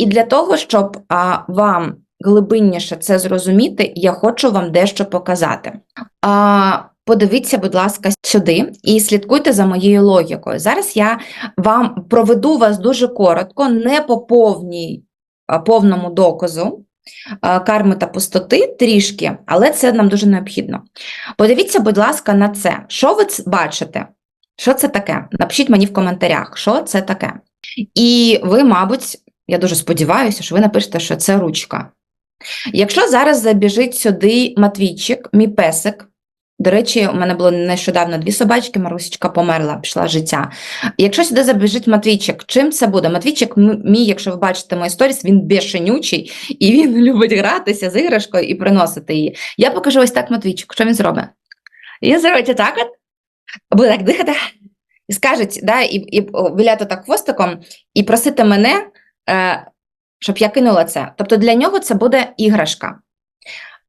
І для того, щоб а, вам глибинніше це зрозуміти, я хочу вам дещо показати. А, подивіться, будь ласка, сюди і слідкуйте за моєю логікою. Зараз я вам проведу вас дуже коротко, не по повній, повному доказу карми та пустоти трішки, але це нам дуже необхідно. Подивіться, будь ласка, на це. Що ви бачите? Що це таке? Напишіть мені в коментарях, що це таке. І ви, мабуть, я дуже сподіваюся, що ви напишете, що це ручка. Якщо зараз забіжить сюди Матвійчик, мій песик, до речі, у мене було нещодавно дві собачки, Марусечка померла, пішла життя. Якщо сюди забіжить Матвійчик, чим це буде? Матвійчик мій, якщо ви бачите мої сторіс, він бешенючий і він любить гратися з іграшкою і приносити її. Я покажу ось так Матвійчик, що він зробить. Він зробить так от, буде так дихати, і скажуть, да, і, і виляти так хвостиком, і просити мене, щоб я кинула це. Тобто для нього це буде іграшка.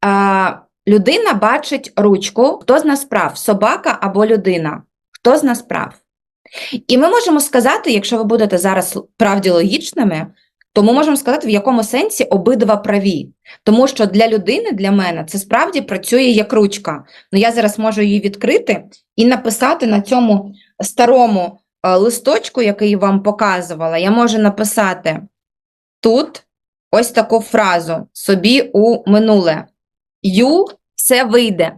Е, людина бачить ручку, хто з нас прав, собака або людина. Хто з нас прав? І ми можемо сказати, якщо ви будете зараз правді логічними, то ми можемо сказати, в якому сенсі обидва праві. Тому що для людини, для мене, це справді працює як ручка. Ну, я зараз можу її відкрити і написати на цьому старому е, листочку, який вам показувала, я можу написати тут ось таку фразу собі у минуле. Ю все вийде.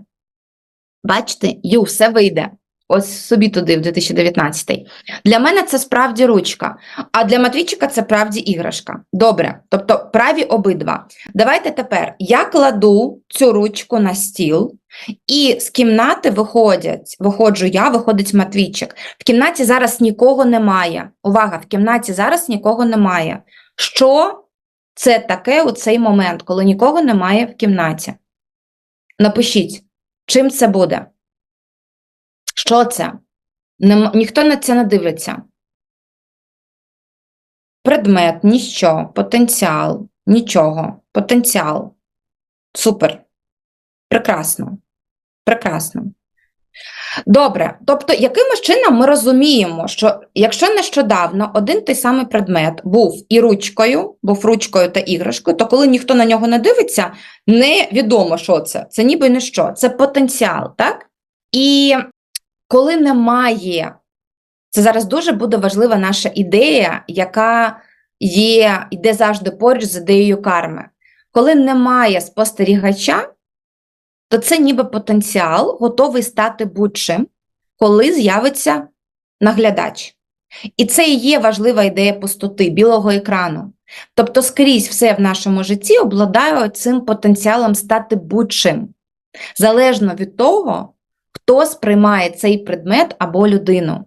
Бачите, ю все вийде. Ось собі туди, в 2019. Для мене це справді ручка, а для Матвійчика це справді іграшка. Добре, тобто праві обидва. Давайте тепер я кладу цю ручку на стіл, і з кімнати виходять, виходжу я, виходить Матвійчик. В кімнаті зараз нікого немає. Увага, в кімнаті зараз нікого немає. Що це таке у цей момент, коли нікого немає в кімнаті? Напишіть, чим це буде? Що це? Нем- Ніхто на це не дивиться. Предмет, ніщо, потенціал, нічого, потенціал. Супер. Прекрасно. Прекрасно. Добре. Тобто, якимось чином ми розуміємо, що якщо нещодавно один той самий предмет був і ручкою, був ручкою та іграшкою, то коли ніхто на нього не дивиться, невідомо, що це. Це ніби не що. Це потенціал, так? І коли немає, це зараз дуже буде важлива наша ідея, яка є, йде завжди поруч з ідеєю карми. Коли немає спостерігача, то це ніби потенціал готовий стати будь-чим, коли з'явиться наглядач. І це і є важлива ідея пустоти, білого екрану. Тобто скрізь все в нашому житті обладає цим потенціалом стати будь-чим, залежно від того, хто сприймає цей предмет або людину.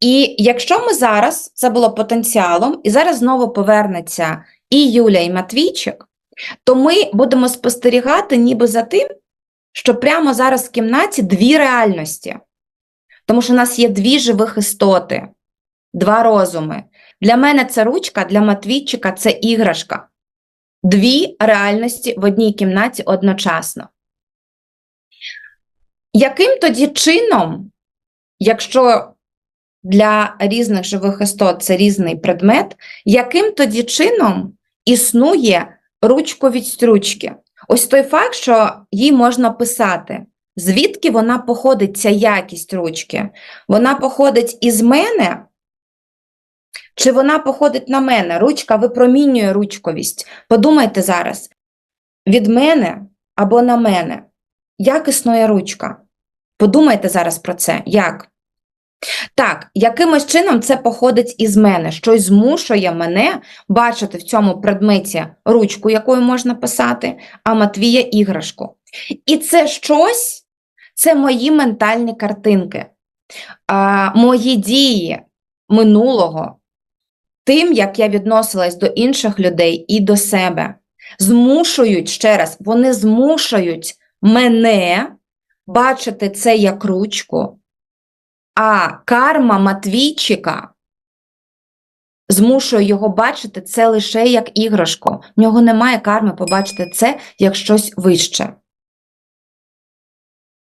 І якщо ми зараз, це було потенціалом, і зараз знову повернеться і Юля, і Матвійчик, то ми будемо спостерігати ніби за тим, що прямо зараз в кімнаті дві реальності. Тому що у нас є дві живих істоти, два розуми. Для мене це ручка, для Матвійчика це іграшка. Дві реальності в одній кімнаті одночасно. Яким тоді чином, якщо для різних живих істот це різний предмет, яким тоді чином існує ручковість ручки? Ось той факт, що їй можна писати. Звідки вона походить, ця якість ручки? Вона походить із мене, чи вона походить на мене? Ручка випромінює ручковість. Подумайте зараз: від мене або на мене. Як існує ручка? Подумайте зараз про це. Як? Так, якимось чином це походить із мене, щось змушує мене бачити в цьому предметі ручку, якою можна писати, а Матвія іграшку. І це щось, це мої ментальні картинки, а, мої дії минулого, тим, як я відносилась до інших людей і до себе. Змушують ще раз, вони змушують мене бачити це як ручку, а карма Матвійчика змушує його бачити це лише як іграшку. В нього немає карми побачити це як щось вище.